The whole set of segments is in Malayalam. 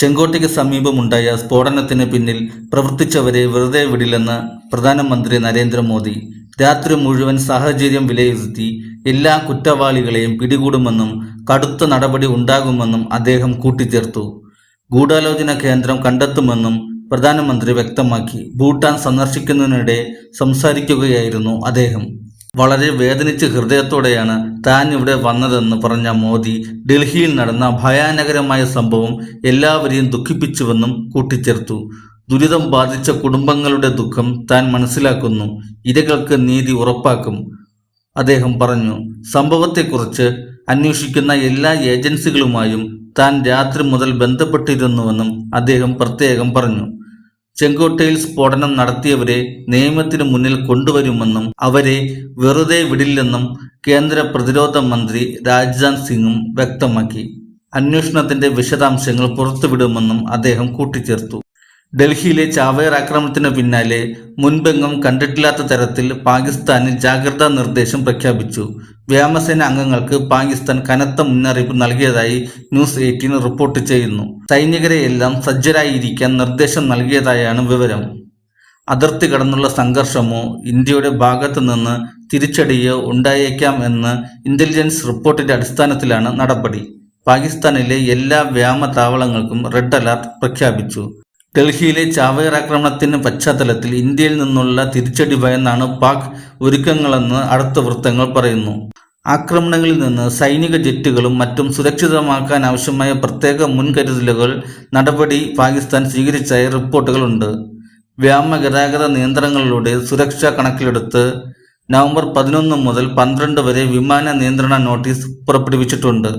ചെങ്കോട്ടയ്ക്ക് സമീപമുണ്ടായ സ്ഫോടനത്തിന് പിന്നിൽ പ്രവർത്തിച്ചവരെ വെറുതെ വിടില്ലെന്ന് പ്രധാനമന്ത്രി നരേന്ദ്രമോദി. രാത്രി മുഴുവൻ സാഹചര്യം വിലയിരുത്തി എല്ലാ കുറ്റവാളികളെയും പിടികൂടുമെന്നും കടുത്ത നടപടി ഉണ്ടാകുമെന്നും അദ്ദേഹം കൂട്ടിച്ചേർത്തു. ഗൂഢാലോചന കേന്ദ്രം കണ്ടെത്തുമെന്നും പ്രധാനമന്ത്രി വ്യക്തമാക്കി. ഭൂട്ടാൻ സന്ദർശിക്കുന്നതിനിടെ സംസാരിക്കുകയായിരുന്നു അദ്ദേഹം. വളരെ വേദനിച്ച ഹൃദയത്തോടെയാണ് താൻ ഇവിടെ വന്നതെന്ന് പറഞ്ഞ മോദി ഡൽഹിയിൽ നടന്ന ഭയാനകരമായ സംഭവം എല്ലാവരെയും ദുഃഖിപ്പിച്ചുവെന്നും കൂട്ടിച്ചേർത്തു. ദുരിതം ബാധിച്ച കുടുംബങ്ങളുടെ ദുഃഖം താൻ മനസ്സിലാക്കുന്നു. ഇരകൾക്ക് നീതി ഉറപ്പാക്കും. അദ്ദേഹം പറഞ്ഞു സംഭവത്തെക്കുറിച്ച് അന്വേഷിക്കുന്ന എല്ലാ ഏജൻസികളുമായും താൻ രാത്രി മുതൽ ബന്ധപ്പെട്ടിരുന്നുവെന്നും അദ്ദേഹം പ്രത്യേകം പറഞ്ഞു. ചെങ്കോട്ടയിൽ സ്ഫോടനം നടത്തിയവരെ നിയമത്തിനു മുന്നിൽ കൊണ്ടുവരുമെന്നും അവരെ വെറുതെ വിടില്ലെന്നും കേന്ദ്ര പ്രതിരോധ മന്ത്രി രാജ്നാഥ് സിംഗും വ്യക്തമാക്കി. അന്വേഷണത്തിന്റെ വിശദാംശങ്ങൾ പുറത്തുവിടുമെന്നും അദ്ദേഹം കൂട്ടിച്ചേർത്തു. ഡൽഹിയിലെ ചാവേർ ആക്രമണത്തിനു പിന്നാലെ മുൻപെങ്ങും കണ്ടിട്ടില്ലാത്ത തരത്തിൽ പാകിസ്ഥാന് ജാഗ്രതാ നിർദ്ദേശം പ്രഖ്യാപിച്ചു. വ്യോമസേന അംഗങ്ങൾക്ക് പാകിസ്ഥാൻ കനത്ത മുന്നറിയിപ്പ് നൽകിയതായി ന്യൂസ് എയ്റ്റീൻ റിപ്പോർട്ട് ചെയ്യുന്നു. സൈനികരെയെല്ലാം സജ്ജരായിരിക്കാൻ നിർദ്ദേശം നൽകിയതായാണ് വിവരം. അതിർത്തി കടന്നുള്ള സംഘർഷമോ ഇന്ത്യയുടെ ഭാഗത്തു നിന്ന് തിരിച്ചടിയോ ഉണ്ടായേക്കാം എന്ന് ഇന്റലിജൻസ് റിപ്പോർട്ടിന്റെ അടിസ്ഥാനത്തിലാണ് നടപടി. പാകിസ്ഥാനിലെ എല്ലാ വ്യോമ താവളങ്ങൾക്കും റെഡ് അലർട്ട് പ്രഖ്യാപിച്ചു. ഡൽഹിയിലെ ചാവേർ ആക്രമണത്തിന് പശ്ചാത്തലത്തിൽ ഇന്ത്യയിൽ നിന്നുള്ള തിരിച്ചടി ഭയന്നാണ് പാക് ഒരുക്കങ്ങളെന്ന് അടുത്ത വൃത്തങ്ങൾ പറയുന്നു. ആക്രമണങ്ങളിൽ നിന്ന് സൈനിക ജെറ്റുകളും മറ്റും സുരക്ഷിതമാക്കാൻ ആവശ്യമായ പ്രത്യേക മുൻകരുതലുകൾ നടപടി പാകിസ്ഥാൻ സ്വീകരിച്ചതായി റിപ്പോർട്ടുകളുണ്ട്. വ്യോമ ഗതാഗത നിയന്ത്രണങ്ങളിലൂടെ സുരക്ഷ കണക്കിലെടുത്ത് നവംബർ പതിനൊന്ന് മുതൽ പന്ത്രണ്ട് വരെ വിമാന നിയന്ത്രണ നോട്ടീസ് പുറപ്പെടുവിച്ചിട്ടുണ്ട്.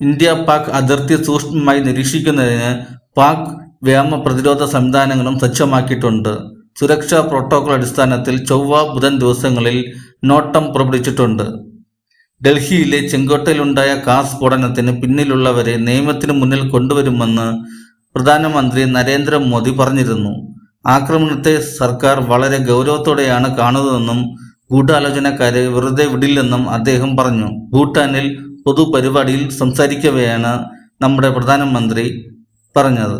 ഇന്ത്യ പാക് അതിർത്തി സൂക്ഷ്മമായി നിരീക്ഷിക്കുന്നതിന് പാക് വ്യോമ പ്രതിരോധ സംവിധാനങ്ങളും സജ്ജമാക്കിയിട്ടുണ്ട്. സുരക്ഷാ പ്രോട്ടോകോൾ അടിസ്ഥാനത്തിൽ ചൊവ്വ ബുധൻ ദിവസങ്ങളിൽ നോട്ടം പുറപ്പെടുവിച്ചിട്ടുണ്ട്. ഡൽഹിയിലെ ചെങ്കോട്ടയിലുണ്ടായ കാർ സ്ഫോടനത്തിന് പിന്നിലുള്ളവരെ നിയമത്തിന് മുന്നിൽ കൊണ്ടുവരുമെന്ന് പ്രധാനമന്ത്രി നരേന്ദ്രമോദി പറഞ്ഞിരുന്നു. ആക്രമണത്തെ സർക്കാർ വളരെ ഗൗരവത്തോടെയാണ് കാണുന്നതെന്നും ഗൂഢാലോചനക്കാരെ വെറുതെ വിടില്ലെന്നും അദ്ദേഹം പറഞ്ഞു. ഭൂട്ടാനിൽ പൊതുപരിപാടിയിൽ സംസാരിക്കവെയാണ് നമ്മുടെ പ്രധാനമന്ത്രി പറഞ്ഞത്.